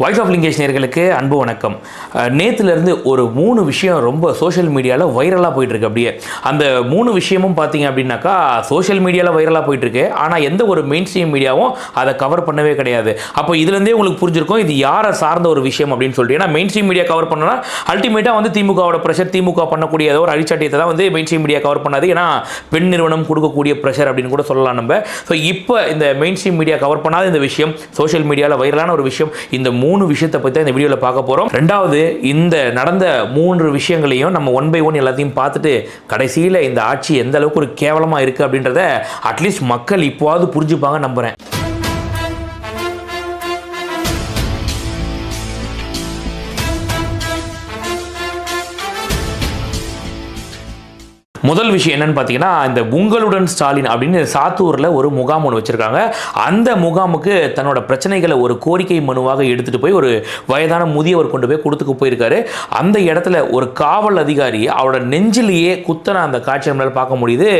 Voice of Lingesh நேர்களுக்கு அன்பு வணக்கம். நேற்றுலேருந்து ஒரு மூணு விஷயம் ரொம்ப சோஷியல் மீடியாவில் வைரலாக போயிட்டுருக்கு அப்படியே. அந்த மூணு விஷயமும் பார்த்தீங்க அப்படின்னாக்கா சோஷியல் மீடியாவில் வைரலாக போயிட்டுருக்கு. ஆனால் எந்த ஒரு மெயின் ஸ்ட்ரீம் மீடியாவும் அதை கவர் பண்ணவே கிடையாது. அப்போ இதுலேருந்தே உங்களுக்கு புரிஞ்சிருக்கும் இது யாரை சார்ந்த ஒரு விஷயம் அப்படின்னு சொல்லிட்டு. ஏன்னா மெயின் ஸ்ட்ரீம் மீடியா கவர் பண்ணனா அல்டிமேட்டாக வந்து திமுகவோட ப்ரெஷர் திமுக பண்ணக்கூடிய ஏதோ ஒரு அழிச்சாட்டியத்தை தான் வந்து மெயின் ஸ்ட்ரீம் மீடியா கவர் பண்ணாது. ஏன்னா பெண் நிறுவனம் கொடுக்கக்கூடிய ப்ரெஷர் அப்படின்னு கூட சொல்லலாம் நம்ம. ஸோ இப்போ இந்த மெயின் ஸ்ட்ரீம் மீடியா கவர் பண்ணாத இந்த விஷயம் சோஷியல் மீடியாவில் வைரலான ஒரு விஷயம் இந்த மூணு விஷயத்தை பற்றி இந்த வீடியோவில் பார்க்க போகிறோம் ரெண்டாவது இந்த நடந்த மூன்று விஷயங்களையும் நம்ம ஒன் பை ஒன் எல்லாத்தையும் பார்த்துட்டு கடைசியில் இந்த ஆட்சி எந்த அளவுக்கு ஒரு கேவலமாக இருக்குது அப்படின்றத அட்லீஸ்ட் மக்கள் இப்போவாவது புரிஞ்சுப்பாங்க நம்புகிறேன் முதல் விஷயம் என்னன்னு பார்த்தீங்கன்னா இந்த உங்களுடன் ஸ்டாலின் அப்படின்னு சாத்தூரில் ஒரு முகாம் ஒன்று வச்சுருக்காங்க. அந்த முகாமுக்கு தன்னோட பிரச்சனைகளை ஒரு கோரிக்கை மனுவாக எடுத்துகிட்டு போய் ஒரு வயதான முதியவர் கொண்டு போய் கொடுத்துக்கு போயிருக்காரு. அந்த இடத்துல ஒரு காவல் அதிகாரி அவரோட நெஞ்சிலேயே குத்தன அந்த காட்சி நம்மளால் பார்க்க முடியுது.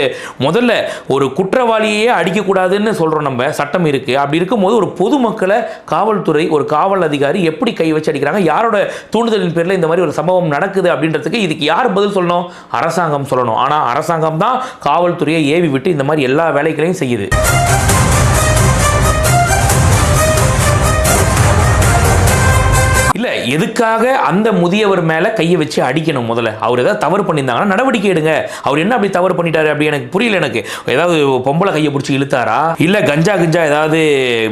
முதல்ல ஒரு குற்றவாளியே அடிக்கக்கூடாதுன்னு சொல்கிறோம் நம்ம சட்டம் இருக்குது அப்படி இருக்கும்போது ஒரு பொதுமக்களை காவல்துறை ஒரு காவல் அதிகாரி எப்படி கை வச்சு அடிக்கிறாங்க? யாரோட தூண்டுதலின் பேரில் இந்த மாதிரி ஒரு சம்பவம் நடக்குது அப்படின்றதுக்கு இதுக்கு யார் பதில் சொல்லணும்? அரசாங்கம் சொல்லணும். ஆனால் அரசாங்கம் தான் காவல்துறையை ஏவி விட்டு இந்த மாதிரி எல்லா வேலைகளையும் செய்யுது. எதுக்காக அந்த முதியவர் மேலே கையை வச்சு அடிக்கணும் முதல்ல? அவர் ஏதாவது தவறு பண்ணியிருந்தாங்கன்னா நடவடிக்கை எடுங்க. அவர் என்ன அப்படி தவறு பண்ணிட்டாரு அப்படி எனக்கு புரியல எனக்கு. ஏதாவது பொம்பளை கையை பிடிச்சி இழுத்தாரா? இல்ல கஞ்சா கிஞ்சா ஏதாவது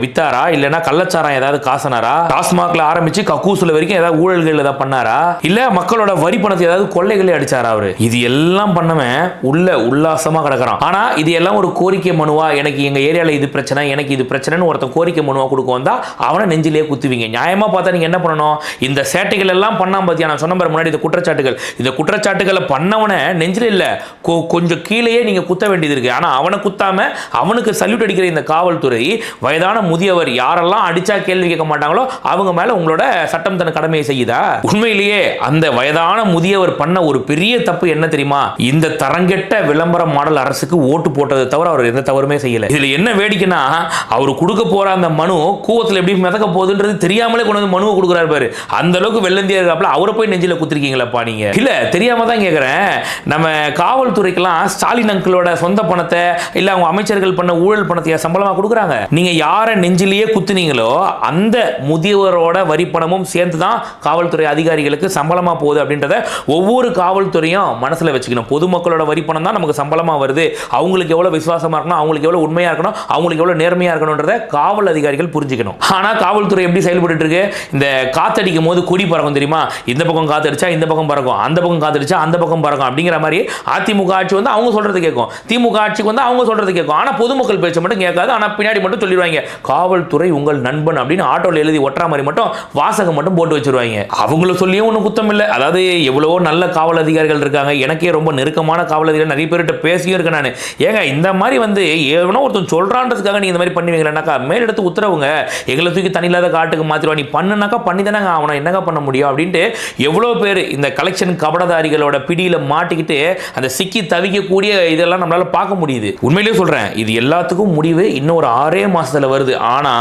வித்தாரா? இல்லைன்னா கள்ளச்சாரம் ஏதாவது காசனாரா? டாஸ்மாக்ல ஆரம்பிச்சு கக்கூசுல வரைக்கும் ஏதாவது ஊழல்கள் ஏதாவது பண்ணாரா? இல்ல மக்களோட வரி பணத்தை ஏதாவது கொள்ளைகளை அடிச்சாரா அவரு? இது எல்லாம் பண்ணவன் உள்ள உல்லாசமா கிடக்குறான். ஆனா இது எல்லாம் ஒரு கோரிக்கை மனுவா? எனக்கு எங்க ஏரியால இது பிரச்சனை எனக்கு இது பிரச்சனைன்னு ஒருத்தன் கோரிக்கை மனுவா கொடுக்க வந்தா அவனை நெஞ்சிலே குத்துவீங்க. நியாயமா பார்த்தா நீங்க என்ன பண்ணணும்? இந்த சேட்டைகள் எல்லாம் பண்ணாம பார்த்தியா நான் சொன்ன முன்னாடி இந்த குற்றச்சாட்டுகள். இந்த குற்றச்சாட்டுகளை பண்ணவனை நெஞ்சில் இல்லை. கொ- கொஞ்சம் கீழேயே நீங்க குத்த வேண்டியது இருக்கு. ஆனா அவனை குத்தாம அவனுக்கு சல்யூட் அடிக்கிற இந்த காவல்துறை வயதான முதியவர் யாரெல்லாம் அடிச்சா கேள்வி கேட்க மாட்டாங்களோ அவங்க மேல உங்களோட சட்டம் தன கடமையை செய்யுதா? உண்மையிலேயே அந்த வயதான முதியவர் பண்ண ஒரு பெரிய தப்பு என்ன தெரியுமா? இந்த தரங்கெட்ட விளம்பர மாடல் அரசுக்கு ஓட்டு போட்டதை தவிர அவர் எந்த தவறுமே செய்யல. இதுல என்ன வேடிக்கைன்னா அவர் கொடுக்க போற அந்த மனு கூவத்தில் எப்படி மிதக்க போகுதுன்றது தெரியாமலே கொண்டு வந்து மனுவை கொடுக்குறாரு பாரு. அந்த அளவுக்கு வெள்ளந்தியா இருக்காப்புல அவரை போய் நெஞ்சில குத்திருக்கீங்களப்பா நீங்க? இல்ல தெரியாம தான் கேக்குறேன். நம்ம காவல்துறைக்கெல்லாம் ஸ்டாலின் அங்கிளோட சொந்த பணத்தை இல்ல அவங்க அமைச்சர்கள் பண்ண ஊழல் பணத்தை சம்பளமா கொடுக்குறாங்க? நீங்க யாரை நெஞ்சிலேயே குத்துனீங்களோ அந்த முதியவரோட வரி பணமும் சேர்ந்து தான் காவல்துறை அதிகாரிகளுக்கு சம்பளமா போகுது அப்படின்றத ஒவ்வொரு காவல்துறையும் மனசுல வச்சுக்கணும். பொதுமக்களோட வரி பணம் தான் நமக்கு சம்பளமா வருது. அவங்களுக்கு எவ்வளவு விசுவாசமா இருக்கணும் அவங்களுக்கு எவ்வளவு உண்மையா இருக்கணும் அவங்களுக்கு எவ்வளவு நேர்மையா இருக்கணும்ன்றத காவல் அதிகாரிகள் புரிஞ்சுக்கணும். ஆனா காவல்துறை எப்படி செயல்பட்டு இருக்கு? இந்த காத்தடிக்கும் போது குடி பறக்கும் தெரியுமா? இந்த பக்கம் காத்தடிச்சா இந்த பக்கம் பறக்கும் அந்த பக்கம் காத்தடிச்சா அந்த பக்கம் பறக்கும் அப்படிங்கிற மாதிரி அதிமுக ஆட்சி வந்து அவங்க சொல்றது கேட்கும். திமுக ஆட்சிக்கு வந்து அவங்க சொல்றது கேட்கும். ஆனா பொதுமக்கள் பேச்சை மட்டும் கேட்காது. ஆனா பின்னாடி மட்டும் சொல்லிடுவாங்க. காவல்துறை உங்கள் நண்பன் அப்படின்னு ஆட்டோல எழுதி ஒட்டுற மாதிரி மட்டும் வாசகம் மட்டும் போட்டு வச்சிருவாங்க. அவங்கள சொல்லியும் ஒன்றும் குத்தம் இல்லை. அதாவது எவ்வளவோ நல்ல காவல் அதிகாரிகள் இருக்காங்க. எனக்கே ரொம்ப நெருக்கமான காவல் அதிகாரிகள் நிறைய பேர்கிட்ட பேசியும் இருக்கேன் நான். ஏங்க இந்த மாதிரி வந்து எவனோ ஒருத்தன் சொல்றான்றதுக்காக நீங்கள் இந்த மாதிரி பண்ணுவீங்களேனாக்கா மேலிடத்து உத்தரவுங்க. எங்களை தூக்கி தண்ணி இல்லாத காட்டுக்கு மாத்திருவா நீ பண்ணுனாக்கா பண்ணி தானே அவனை என்னங்க பண்ண முடியும் அப்படின்ட்டு எவ்வளோ பேர் இந்த கலெக்ஷன் கபடதாரிகளோட பிடியில் மாட்டிக்கிட்டு அந்த சிக்கி தவிக்கக்கூடிய இதெல்லாம் நம்மளால பார்க்க முடியுது. உண்மையிலேயே சொல்றேன் இது எல்லாத்துக்கும் முடிவு இன்னும் ஒரு ஆறே மாசத்துல வருது. ஆனா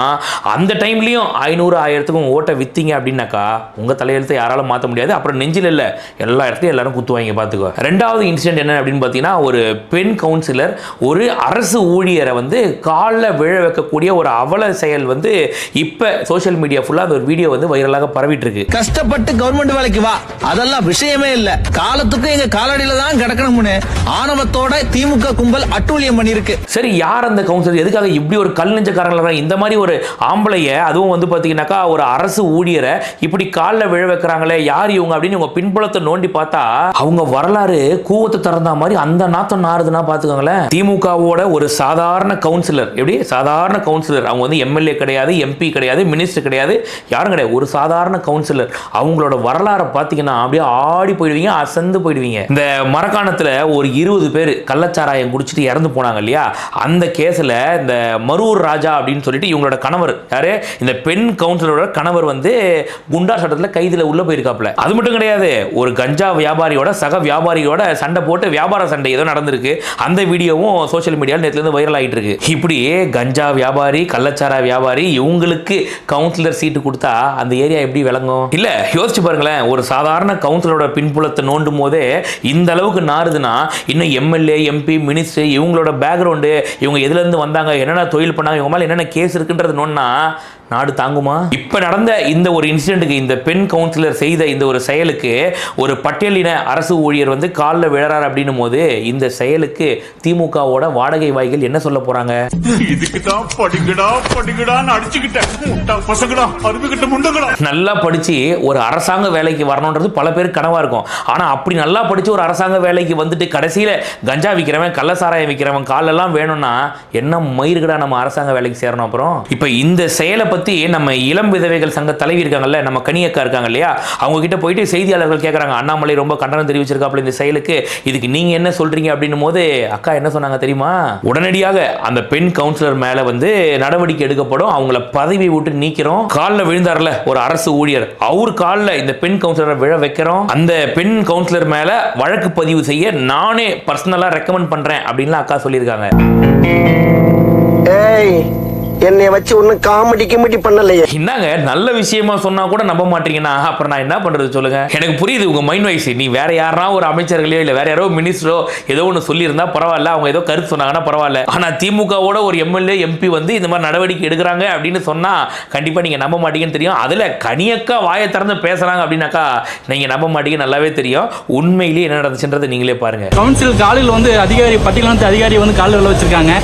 அந்த டைம்லேயும் ஐநூறு ஆயிரத்துக்கும் ஓட்டை வித்தீங்க அப்படின்னாக்கா உங்கள் தலையெழுத்தை யாராலும் மாற்ற முடியாது. அப்புறம் நெஞ்சில் இல்லை எல்லா இடத்துலையும் எல்லாரும் குத்துவாங்க பார்த்துக்கோ ரெண்டாவது இன்சிடென்ட் என்ன அப்படின்னு பார்த்தீங்கன்னா ஒரு பெண் கவுன்சிலர் ஒரு அரசு ஊழியரை வந்து காலில் விழ வைக்கக்கூடிய ஒரு அவல செயல் வந்து இப்போ சோஷியல் மீடியா ஃபுல்லாக அந்த ஒரு வீடியோ வந்து வைரலாக பரவிட்டு இருக்கு கஷ்டப்பட்டு கவர்மெண்ட் வேலைக்கு வா. அதெல்லாம் விஷயமே இல்ல. காலத்துக்கு எங்க காலடியில தான் கிடக்கணும்னு ஆணவத்தோட திமுக கும்பல் அட்டூழியம் பண்ணிருக்கு சரி யார் அந்த கவுன்சிலர் எதுக்காக இப்படி ஒரு கல் நெஞ்சக்காரங்களா இந்த மாதிரி ஒரு ஆம்பளைய அதுவும் வந்து பார்த்தீங்கன்னாக்கா ஒரு அரசு ஊழியரை இப்படி காலில் விழ வைக்கிறாங்களே யார் இவங்க அப்படின்னு உங்க பின்புலத்தை நோண்டி பார்த்தா அவங்க வரலாறு கூவத்தை திறந்தா மாதிரி அந்த நாத்தம் நாறுதுன்னா பார்த்துக்கோங்களேன் திமுகவோட ஒரு சாதாரண கவுன்சிலர் எப்படி? சாதாரண கவுன்சிலர் அவங்க வந்து எம்எல்ஏ கிடையாது எம்பி கிடையாது மினிஸ்டர் கிடையாது யாரும் கிடையாது. ஒரு சாதாரண கவுன்சிலர் அவங்களோட வரலாறை பார்த்தீங்கன்னா அப்படியே ஆடி போயிடுவீங்க அசந்து போயிடுவீங்க. இந்த மரக்காணத்தில் ஒரு இருபது பேர் கள்ளச்சாராயம் குடிச்சிட்டு இறந்து போனாங்க இல்லையா? அந்த கேஸில் இந்த மரூர் ராஜா அப்படின்னு சொல்லிட்டு இவங்களோட கணவர். யாரு? இந்த பெண் கவுன்சிலரோட கணவர் வந்து குண்டா சட்டத்தில் கைதில் உள்ள போயிருக்காப்ல அது மட்டும் கிடையாது ஒரு கஞ்சா வியாபாரியோட சக வியாபாரியோட சண்டை போட்டு வியாபார சண்டை ஏதோ நடந்திருக்கு. அந்த வீடியோவும் சோஷியல் மீடியாவில் நேற்றுலேருந்து வைரல் ஆகிட்டு இருக்கு இப்படி கஞ்சா வியாபாரி கள்ளச்சாரா வியாபாரி இவங்களுக்கு கவுன்சிலர் சீட்டு கொடுத்தா அந்த ஏரியா எப்படி விளங்கும்? இல்ல யோசிச்சு பாருங்களேன். ஒரு சாதாரண கவுன்சிலரோட பின்புலத்தை நோண்டும் போதே இந்த அளவுக்கு நாறுதுன்னா இன்னும் எம்எல்ஏ எம்பி மினிஸ்டர் இவங்களோட பேக்ரவுண்டு இவங்க எதுல இருந்து வந்தாங்க என்னென்ன தொழில் பண்ணாங்க இவங்க மேலே என்னென்ன கேஸ் இருக்குன்றது நோன்னா நாடு தாங்குமா? இப்ப நடந்த இந்த ஒரு இன்சிடென்ட்டுக்கு இந்த பெண் கவுன்சிலர் செய்த இந்த ஒரு செயலுக்கு ஒரு பட்டியலின அரசு ஊழியர் வந்து காலில் விழறார் அப்படின்னும் போது இந்த செயலுக்கு திமுகவோட வாடகை வாய்கள் என்ன சொல்ல போறாங்க? இதுக்கு தான் படிக்கடா படிக்கடான்னு அடிச்சுக்கிட்டேன். முட்டா பசங்கடா அருமைக்கிட்ட முண்டங்கடா நல்லா படிச்சு ஒரு அரசாங்க வேலைக்கு வரணுன்றது பல பேருக்கு கனவா இருக்கும். ஆனா அப்படி நல்லா படிச்சு ஒரு அரசாங்க வேலைக்கு வந்துட்டு கடைசியில கஞ்சா விற்கிறவன் கள்ளசாராயம் விற்கிறவன் காலெல்லாம் வேணும்னா என்ன மயிருகடா நம்ம அரசாங்க வேலைக்கு சேரணும் அப்புறம்? இப்போ இந்த செயலை பத்தி நம்ம இளம் விதவைகள் சங்க தலைவி இருக்காங்கல்ல நம்ம கனியக்கா இருக்காங்க இல்லையா? அவங்க கிட்ட போயிட்டு செய்தியாளர்கள் கேட்குறாங்க அண்ணாமலை ரொம்ப கண்டனம் தெரிவிச்சிருக்காப்புல இந்த செயலுக்கு. இதுக்கு நீங்கள் என்ன சொல்றீங்க? அப்படின்னும் போது அக்கா என்ன சொன்னாங்க தெரியுமா? உடனடியாக அந்த பெண் கவுன்சிலர் மேல வந்து நடவடிக்கை எடுக்கப்படும். அவங்கள பதவி விட்டு நீக்கிறோம். காலில் விழுந்தார்ல ஒரு அரசு ஊழியர். அவர் காலில் இந்த பெண் கவுன்சிலரை விழ வைக்கிறோம். அந்த பெண் கவுன்சிலர் மேல வழக்கு பதிவு செய்ய நானே பர்சனலாக ரெக்கமெண்ட் பண்றேன் அப்படின்லாம் அக்கா சொல்லியிருக்காங்க. ஏய் என்னைய வச்சு ஒன்னும் காமெடி கிமெடி பண்ணலையே. என்னங்க நல்ல விஷயமா சொன்னா கூட நம்ப மாட்டீங்கன்னா அப்புறம் நான் என்ன பண்றது சொல்லுங்க? எனக்கு புரியுது உங்க மைண்ட் வைஸ் நீ வேற யாரா ஒரு அமைச்சர்களையோ இல்ல வேற யாரோ மினிஸ்டரோ ஏதோ ஒன்று சொல்லியிருந்தா பரவாயில்ல அவங்க ஏதோ கருத்து சொன்னாங்கன்னா பரவாயில்ல. ஆனா திமுகவோட ஒரு எம்எல்ஏ எம்பி வந்து இந்த மாதிரி நடவடிக்கை எடுக்கிறாங்க அப்படின்னு சொன்னா கண்டிப்பா நீங்க நம்ப மாட்டீங்கன்னு தெரியும். அதுல கனியக்கா வாயை திறந்து பேசுறாங்க அப்படின்னாக்கா நீங்க நம்ப மாட்டீங்க நல்லாவே தெரியும். உண்மையிலேயே என்ன நடந்துச்சுன்றதை நீங்களே பாருங்க. கவுன்சில் காலையில் வந்து அதிகாரி பட்டியல் அதிகாரி வந்து காலில் வச்சிருக்காங்க.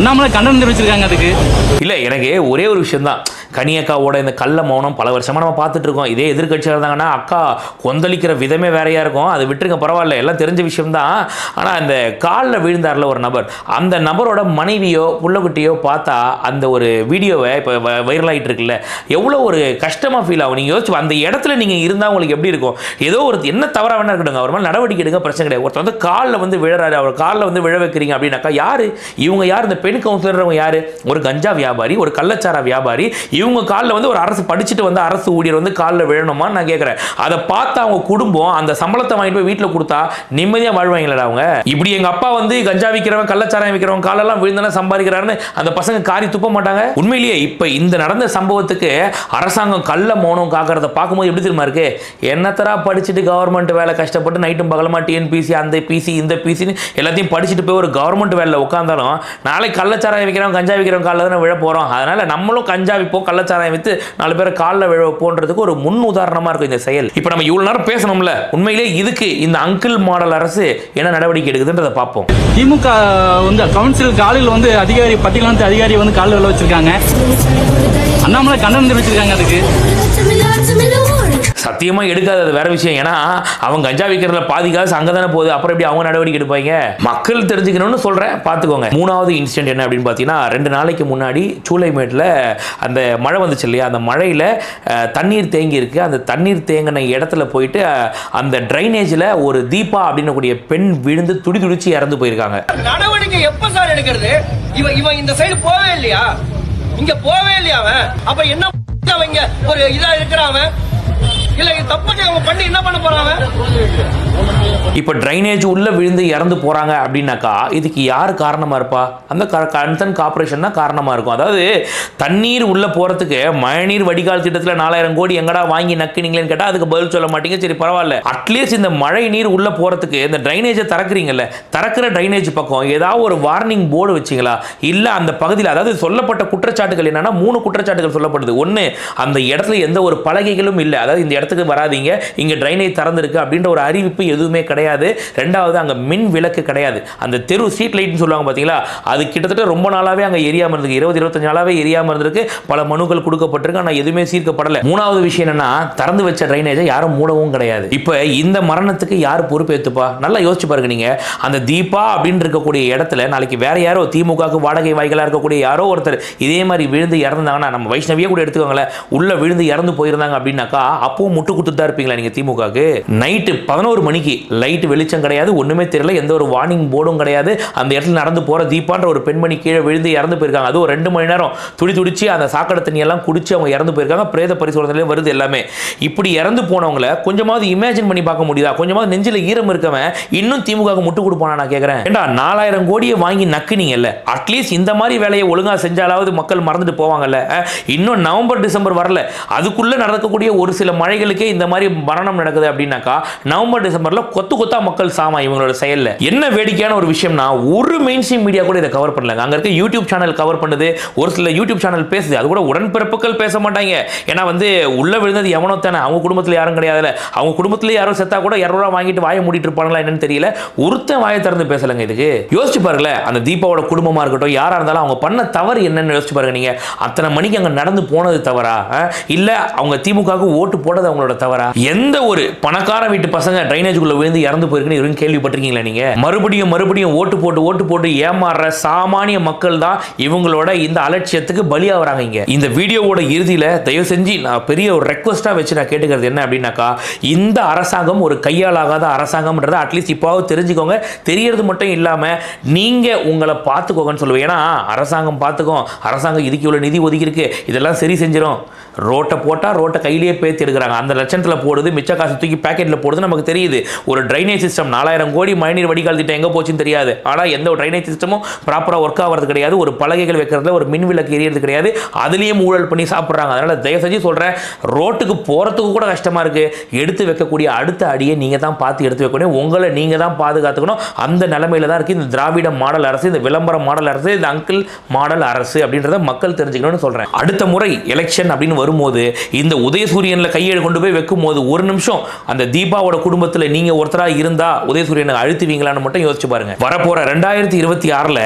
அண்ணாமலை கண்டனம் தெரிவிச்சிருக்காங்க அதுக்கு. இல்லை எனக்கு ஒரே ஒரு விஷயம்தான். கனியக்காவோட இந்த கள்ள மௌனம் பல வருஷமாக நம்ம பார்த்துட்டு இருக்கோம். இதே எதிர்க்கட்சியாக இருந்தாங்கன்னா அக்கா கொந்தளிக்கிற விதமே வேறையாக இருக்கும். அது விட்டுருங்க பரவாயில்ல. எல்லாம் தெரிஞ்ச விஷயம்தான். ஆனால் அந்த காலில் விழுந்தார்ல ஒரு நபர். அந்த நபரோட மனைவியோ புள்ளக்குட்டியோ பார்த்தா அந்த ஒரு வீடியோவை இப்போ வைரல் ஆகிட்டு இருக்குல்ல எவ்வளோ ஒரு கஷ்டமாக ஃபீல் ஆகும். நீங்கள் யோசிச்சு அந்த இடத்துல நீங்கள் இருந்தால் உங்களுக்கு எப்படி இருக்கும்? ஏதோ ஒரு என்ன தவறாக வேணா இருக்கட்டும் அவர் மேலே நடவடிக்கை எடுங்க பிரச்சனை கிடையாது. ஒருத்தர் வந்து காலில் வந்து விழறாரு. அவர் காலில் வந்து விழ வைக்கிறீங்க அப்படின்னாக்கா யார்? இவங்க யார்? இந்த பெண் கவுன்சிலர் யார்? ஒரு கஞ்சா வியாபாரி ஒரு கள்ளச்சாரா வியாபாரி. இவங்க காலில் வந்து ஒரு அரசு படிச்சுட்டு வந்து அரசு ஊழியர் வந்து காலில் விழணுமா நான் கேட்குறேன் அதை பார்த்து அவங்க குடும்பம் அந்த சம்பளத்தை வாங்கிட்டு போய் வீட்டில் கொடுத்தா நிம்மதியாக வாழ்வாங்களா அவங்க. இப்படி எங்கள் அப்பா வந்து கஞ்சா விற்கிறவன் கள்ளச்சாராயம் விற்கிறவன் காலெல்லாம் விழுந்தானே சம்பாதிக்கிறாருன்னு அந்த பசங்க காரி துப்ப மாட்டாங்க? உண்மையிலேயே இப்போ இந்த நடந்த சம்பவத்துக்கு அரசாங்கம் கள்ள மௌனம் காக்கிறத பார்க்கும்போது எப்படி தெரியுமா இருக்கு? என்னத்தரா படிச்சுட்டு கவர்மெண்ட் வேலை கஷ்டப்பட்டு நைட்டும் பகலமா டிஎன்பிசி அந்த பிசி இந்த பிசின்னு எல்லாத்தையும் படிச்சுட்டு போய் ஒரு கவர்மெண்ட் வேலையில் உட்காந்தாலும் நாளைக்கு கள்ளச்சாராயம் விற்கிறவன் கஞ்சா விற்கிறவன் காலில் தானே விழ போகிறோம் அதனால் நம்மளும் கஞ்சா விற்போம் கள்ளச்சாராயம் விற்று நாலு பேரை காலில் விழ வைப்போன்றதுக்கு ஒரு முன் உதாரணமாக இருக்கும் இந்த செயல். இப்போ நம்ம இவ்வளோ நேரம் பேசணும்ல? உண்மையிலே இதுக்கு இந்த அங்கிள் மாடல் அரசு என்ன நடவடிக்கை எடுக்குதுன்றதை பார்ப்போம். திமுக வந்து கவுன்சில் காலையில் வந்து அதிகாரி பட்டியல் அதிகாரி வந்து காலில் விழ வச்சிருக்காங்க. அண்ணாமலை கண்டனம் தெரிவிச்சிருக்காங்க அதுக்கு. சத்தியமா எடுக்காது அது வேற விஷயம். ஏன்னா அவங்க கஞ்சா விற்கிறதுல பாதி காசு அங்கே தானே போகுது. அப்புறம் எப்படி அவங்க நடவடிக்கை எடுப்பாங்க? மக்கள் தெரிஞ்சுக்கணும்னு சொல்றேன். பார்த்துக்கோங்க. மூணாவது இன்சிடென்ட் என்ன அப்படின்னு பார்த்தீங்கன்னா ரெண்டு நாளைக்கு முன்னாடி சூளைமேட்டில் அந்த மழை வந்துச்சு இல்லையா? அந்த மழையில் தண்ணீர் தேங்கி இருக்கு. அந்த தண்ணீர் தேங்கின இடத்துல போயிட்டு அந்த ட்ரைனேஜில் ஒரு தீபா அப்படின்னு கூடிய பெண் விழுந்து துடி துடிச்சு இறந்து போயிருக்காங்க. நடவடிக்கை எப்ப சார் எடுக்கிறது? இவன் இவன் இந்த சைடு போவே இல்லையா? இங்க போவே இல்லையா அவன்? அப்ப என்ன அவங்க? ஒரு இதா இருக்கிறான் அவன்? இல்ல தப்பு பண்ணி என்ன பண்ண இப்போ ட்ரைனேஜ் உள்ள விழுந்து இறந்து போறாங்க அப்படின்னாக்கா இதுக்கு யார் காரணமா இருப்பா? அந்த கன்சர்ன் கார்பரேஷன் தான் காரணமா இருக்கும். அதாவது தண்ணீர் உள்ள போறதுக்கு மழைநீர் வடிகால் திட்டத்துல நாலாயிரம் கோடி எங்கடா வாங்கி நக்குனீங்களேன்னு கேட்டால் அதுக்கு பதில் சொல்ல மாட்டீங்க. சரி பரவாயில்ல. அட்லீஸ்ட் இந்த மழை நீர் உள்ள போறதுக்கு இந்த ட்ரைனேஜை திறக்கிறீங்கல்ல திறக்கிற ட்ரைனேஜ் பக்கம் ஏதாவது ஒரு வார்னிங் போர்டு வச்சிங்களா? இல்லை அந்த பகுதியில் அதாவது சொல்லப்பட்ட குற்றச்சாட்டுகள் என்னன்னா மூணு குற்றச்சாட்டுகள் சொல்லப்படுது. ஒன்று அந்த இடத்துல எந்த ஒரு பலகைகளும் இல்லை. அதாவது இந்த இடத்துல இடத்துக்கு வராதீங்க. இங்கே ட்ரைனேஜ் திறந்துருக்கு அப்படின்ற ஒரு அறிவிப்பு எதுவுமே கிடையாது. ரெண்டாவது அங்கே மின் விளக்கு கிடையாது. அந்த தெரு ஸ்ட்ரீட் லைட்னு சொல்லுவாங்க பார்த்தீங்களா அது கிட்டத்தட்ட ரொம்ப நாளாவே அங்கே எரியாமல் இருந்திருக்கு. இருபது இருபத்தஞ்சு நாளாவே எரியாமல் இருந்திருக்கு. பல மனுக்கள் கொடுக்கப்பட்டிருக்கு. ஆனால் எதுவுமே சீர்க்கப்படலை மூணாவது விஷயம் என்னன்னா திறந்து வச்ச ட்ரைனேஜை யாரும் மூடவும் கிடையாது. இப்போ இந்த மரணத்துக்கு யார் பொறுப்பேற்றுப்பா நல்லா யோசிச்சு பாருங்க நீங்கள் அந்த தீபா அப்படின்னு இருக்கக்கூடிய இடத்துல நாளைக்கு வேற யாரோ திமுகவுக்கு வாடகை வாய்களாக இருக்கக்கூடிய யாரோ ஒருத்தர் இதே மாதிரி விழுந்து இறந்தாங்கன்னா நம்ம வைஷ்ணவியே கூட எடுத்துக்கோங்களேன். உள்ள விழுந்து இறந்து போயிருந்தாங்க அப்படின்னாக்கா அப்பவும் முட்டு கொடுத்து தான் இருப்பீங்களா நீங்க திமுகவுக்கு? நைட்டு பதினோரு மணிக்கு லைட் வெளிச்சம் கிடையாது ஒண்ணுமே தெரியல எந்த ஒரு வார்னிங் போர்டும் கிடையாது. அந்த இடத்துல நடந்து போற தீபான்ற ஒரு பெண்மணி கீழே விழுந்து இறந்து போயிருக்காங்க. அது ஒரு ரெண்டு மணி நேரம் துடி துடிச்சு அந்த சாக்கடை தண்ணி எல்லாம் குடிச்சு அவங்க இறந்து போயிருக்காங்க. பிரேத பரிசோதனையில வருது எல்லாமே. இப்படி இறந்து போனவங்கள கொஞ்சமாவது இமேஜின் பண்ணி பார்க்க முடியுதா? கொஞ்சமாவது நெஞ்சில ஈரம் இருக்கவன் இன்னும் திமுகவுக்கு முட்டு கொடுப்பானா நான் கேட்கறேன் ஏண்டா நாலாயிரம் கோடியை வாங்கி நக்குனீங்கல்ல? அட்லீஸ்ட் இந்த மாதிரி வேலையை ஒழுங்கா செஞ்சாலாவது மக்கள் மறந்துட்டு போவாங்கல்ல? இன்னும் நவம்பர் டிசம்பர் வரல. அதுக்குள்ள நடக்கக்கூடிய ஒரு சில மழை மழைகளுக்கே இந்த மாதிரி மரணம் நடக்குது அப்படின்னாக்கா நவம்பர் டிசம்பர்ல கொத்து கொத்தா மக்கள் சாமா இவங்களோட செயல்ல. என்ன வேடிக்கையான ஒரு விஷயம்னா ஒரு மெயின் ஸ்ட்ரீம் மீடியா கூட இதை கவர் பண்ணலங்க. அங்க இருக்க யூடியூப் சேனல் கவர் பண்ணுது ஒரு சில யூடியூப் சேனல் பேசுது. அது கூட உடன்பிறப்புகள் பேச மாட்டாங்க. ஏன்னா வந்து உள்ள விழுந்தது எவனோ தானே. அவங்க குடும்பத்துல யாரும் கிடையாதுல. அவங்க குடும்பத்துல யாரும் செத்தா கூட இரநூறுவா வாங்கிட்டு வாயை மூடிட்டு இருப்பாங்களா என்னன்னு தெரியல. ஒருத்தன் வாயை திறந்து பேசலங்க இதுக்கு. யோசிச்சு பாருங்களேன் அந்த தீபாவோட குடும்பமா இருக்கட்டும் யாரா இருந்தாலும் அவங்க பண்ண தவறு என்னன்னு யோசிச்சு பாருங்க நீங்க. அத்தனை மணிக்கு அங்க நடந்து போனது தவறா? இல்ல அவங்க திமுகவுக்கு ஓட்டு போட்டது அவங்களோட தவறா? எந்த ஒரு பணக்கார வீட்டு பசங்க ட்ரைனேஜுக்குள்ள விழுந்து இறந்து போயிருக்குன்னு கேள்விப்பட்டிருக்கீங்களா நீங்க? மறுபடியும் மறுபடியும் ஓட்டு போட்டு ஓட்டு போட்டு ஏமாறுற சாமானிய மக்கள் தான் இவங்களோட இந்த அலட்சியத்துக்கு பலியாகிறாங்க இங்க. இந்த வீடியோவோட இறுதியில தயவு செஞ்சு நான் பெரிய ஒரு ரெக்வஸ்டா வச்சு நான் கேட்டுக்கிறது என்ன அப்படின்னாக்கா இந்த அரசாங்கம் ஒரு கையாளாகாத அரசாங்கம்ன்றதை அட்லீஸ்ட் இப்போவாவது தெரிஞ்சுக்கோங்க. தெரியறது மட்டும் இல்லாம நீங்க உங்களை பார்த்துக்கோங்கன்னு சொல்லுவேன். ஏன்னா அரசாங்கம் பார்த்துக்கோ அரசாங்கம் இதுக்கு இவ்வளவு நிதி ஒதுக்கி இருக்கு இதெல்லாம் சரி செஞ்சிடும் ரோட்டை போட்டால் ரோட்டை கையிலேயே பேத்தி எடுக்கிறாங்க. அந்த லட்சத்தில் போடுது மிச்ச காசு தூக்கி பேக்கெட்டில் போடுது நமக்கு தெரியுது. ஒரு ட்ரைனேஜ் சிஸ்டம் நாலாயிரம் கோடி மழைநீர் வடிகால் திட்டம் எங்கே போச்சுன்னு தெரியாது. ஆனால் எந்த ஒரு ட்ரைனேஜ் சிஸ்டமும் ப்ராப்பராக ஒர்க் ஆகிறது கிடையாது. ஒரு பலகைகள் வைக்கிறதுல ஒரு மின் விளக்கு எரியது கிடையாது. அதுலேயும் ஊழல் பண்ணி சாப்பிட்றாங்க. அதனால் தயவு செஞ்சு சொல்கிறேன் ரோட்டுக்கு போகிறதுக்கு கூட கஷ்டமாக இருக்குது எடுத்து வைக்கக்கூடிய அடுத்த அடியை நீங்கள் தான் பார்த்து எடுத்து வைக்கணும். உங்களை நீங்கள் தான் பாதுகாத்துக்கணும். அந்த நிலமையில தான் இருக்குது இந்த திராவிட மாடல் அரசு இந்த விளம்பர மாடல் அரசு இந்த அங்கிள் மாடல் அரசு அப்படின்றத மக்கள் தெரிஞ்சுக்கணும்னு சொல்கிறேன் அடுத்த முறை எலெக்ஷன் அப்படின்னு வரும்போது இந்த உதயசூரியனில் கையெழுக்கணும் கொண்டு போய் வைக்கும் போது ஒரு நிமிஷம் அந்த தீபாவோட குடும்பத்தில் நீங்கள் ஒருத்தரா இருந்தா உதயசூரியனை அழுத்துவீங்களான்னு மட்டும் யோசிச்சு பாருங்க. வரப்போற ரெண்டாயிரத்தி இருபத்தி ஆறுல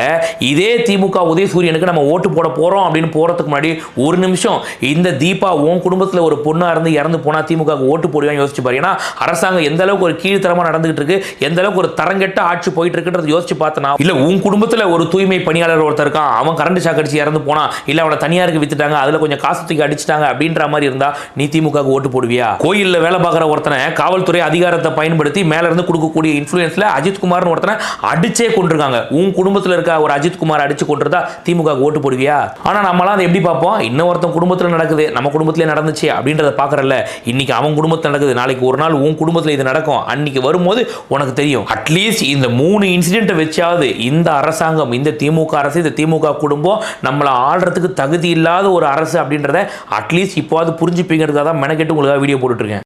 இதே திமுக உதயசூரியனுக்கு நம்ம ஓட்டு போட போறோம் அப்படின்னு போறதுக்கு முன்னாடி ஒரு நிமிஷம் இந்த தீபா உன் குடும்பத்தில் ஒரு பொண்ணாக இருந்து இறந்து போனா திமுக ஓட்டு போடுவாங்க யோசிச்சு பாரு. ஏன்னா அரசாங்கம் எந்த அளவுக்கு ஒரு கீழ்த்தரமாக நடந்துகிட்டு இருக்கு எந்த அளவுக்கு ஒரு தரங்கெட்ட ஆட்சி போயிட்டு இருக்குன்றது யோசிச்சு பார்த்தனா இல்லை உன் குடும்பத்தில் ஒரு தூய்மை பணியாளர் ஒருத்தர் இருக்கான். அவன் கரண்ட் ஷாக் அடிச்சு இறந்து போனா இல்லை அவனை தனியாருக்கு வித்துட்டாங்க அதில் கொஞ்சம் காசு தூக்கி அடிச்சிட்டாங்க அப்படின்ற மாதிரி இருந்தா நீ திமுக ஓட்டு போடுவியா கோயில்ல வேலை பார்க்குற ஒருத்தனை காவல்துறை அதிகாரத்தை பயன்படுத்தி மேல இருந்து கொடுக்கக்கூடிய இன்ஃபுளுன்ஸ்ல அஜித் குமார்னு ஒருத்தனை அடிச்சே கொண்டிருக்காங்க உன் குடும்பத்துல இருக்க ஒரு அஜித் குமார் அடிச்சு கொண்டிருந்தா திமுக ஓட்டு போடுவியா ஆனா நம்மளாம் அதை எப்படி பார்ப்போம்? இன்னொருத்தன் குடும்பத்துல நடக்குது நம்ம குடும்பத்திலே நடந்துச்சு அப்படின்றத பார்க்குறல இன்னைக்கு அவன் குடும்பத்துல நடக்குது நாளைக்கு ஒரு நாள் உன் குடும்பத்துல இது நடக்கும். அன்னைக்கு வரும்போது உனக்கு தெரியும். அட்லீஸ்ட் இந்த மூணு இன்சிடென்ட்டை வச்சாவது இந்த அரசாங்கம் இந்த திமுக அரசு இந்த திமுக குடும்பம் நம்மளை ஆள்றதுக்கு தகுதி இல்லாத ஒரு அரசு அப்படின்றத அட்லீஸ்ட் இப்போவாது புரிஞ்சுப்பீங்கிறதுக்காக தான் மெனக்கெட்டு உங்களுக்காக வீடியோ போட்டுட்ருக்கேன்.